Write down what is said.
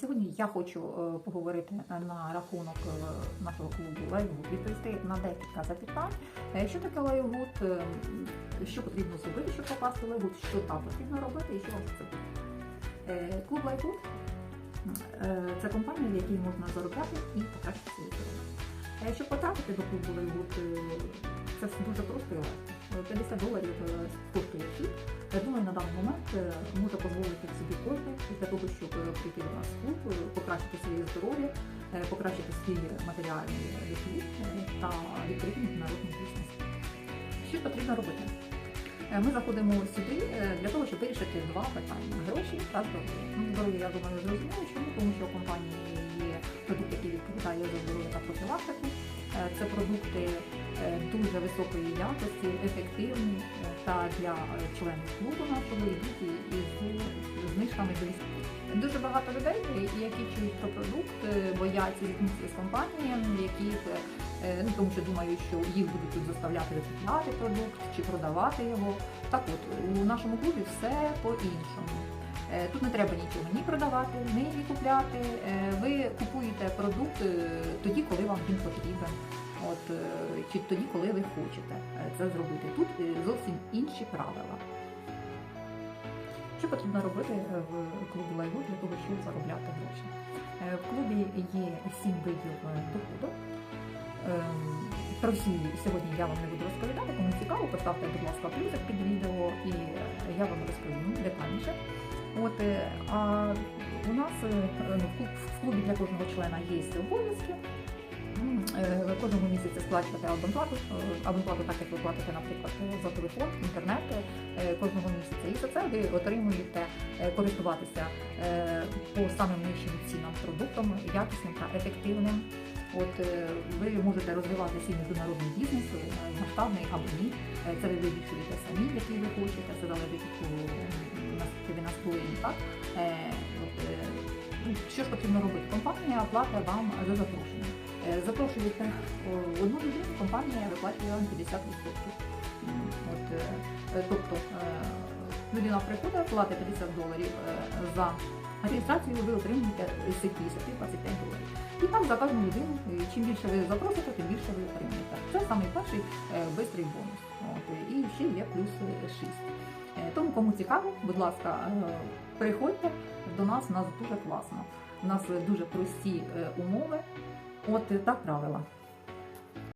Сьогодні я хочу е, поговорити на рахунок е, нашого клубу Лайвгуд, відповісти на декілька запитань. Е, Що таке Лайвгуд, е, що потрібно зробити, щоб попасти в Лайвгуд, що там потрібно робити і що вам це буде. Е, Клуб Лайвгуд е, це компанія, в якій можна заробляти і покращити своє здоров'я. Е, Щоб потрапити до клубу Лайвгуд, е, це дуже просто і легко. Е, 50 доларів е, коштує вхід. Я думаю, на даний момент е, може дозволити собі кожен для того, щоб е, прийти до нас в клуб, е, покращити своє здоров'я, е, покращити свій матеріальний дохід е, та відкрити міжнародний бізнес. Що потрібно робити? Е, Ми заходимо сюди е, для того, щоб вирішити два питання: гроші та здоров'я. Ну, здоров'я, я думаю, зрозуміло, чому тому що у компанії є продукт, який відповідає за здоров'я та профілактику. Е, Це продукти е, дуже високої якості, ефективні е, та для е, членів клубу нашого і- із знижками 10%. Дуже багато людей, е, які чують про продукт, е, бояться зіткнутися з компаніями, які е, ну, тому що думають, що їх будуть тут заставляти викупляти продукт чи продавати його. Так от у нашому клубі все по-іншому. Е, Тут не треба нічого ні продавати, ні купляти. Е, Ви купуєте продукт е, тоді, коли вам він потрібен. От е, чи тоді, коли ви хочете е, це зробити. Тут е, зовсім інші правила. Що потрібно робити в клубі Лайву для того, щоб заробляти гроші? В клубі є сім видів доходу. Ем, Про всі сьогодні я вам не буду розповідати, кому цікаво, поставте, будь ласка, плюсик під відео і я вам розповім детальніше. От, а у нас в клубі для кожного члена є обов'язки. Е, Кожного місяця сплачувати абонплату, е, абонплату так, як ви платите, наприклад, за телефон, інтернет е, кожного місяця. І за це ви отримуєте користуватися по самим нижчим цінам продуктом, якісним та ефективним. От ви можете розвивати свій міжнародний бізнес, масштабний або ні. Це ви вирішуєте самі, який ви хочете, це залежить від от, е, ну, Що ж потрібно робити? Компанія платить вам за запрошення. Е, Запрошуєте одну людину, компанія виплачує вам 50%. От, е, е, тобто людина приходить, платить 50 доларів за реєстрацію, ви отримуєте з цих 50 25 доларів. І так за кожну людину, чим більше ви запросите, тим більше ви отримаєте. Це самий перший е, бистрий бонус. От, і ще є плюс 6. Тому кому цікаво, будь ласка, приходьте до нас, у нас дуже класно. У нас дуже прості умови. От та правила.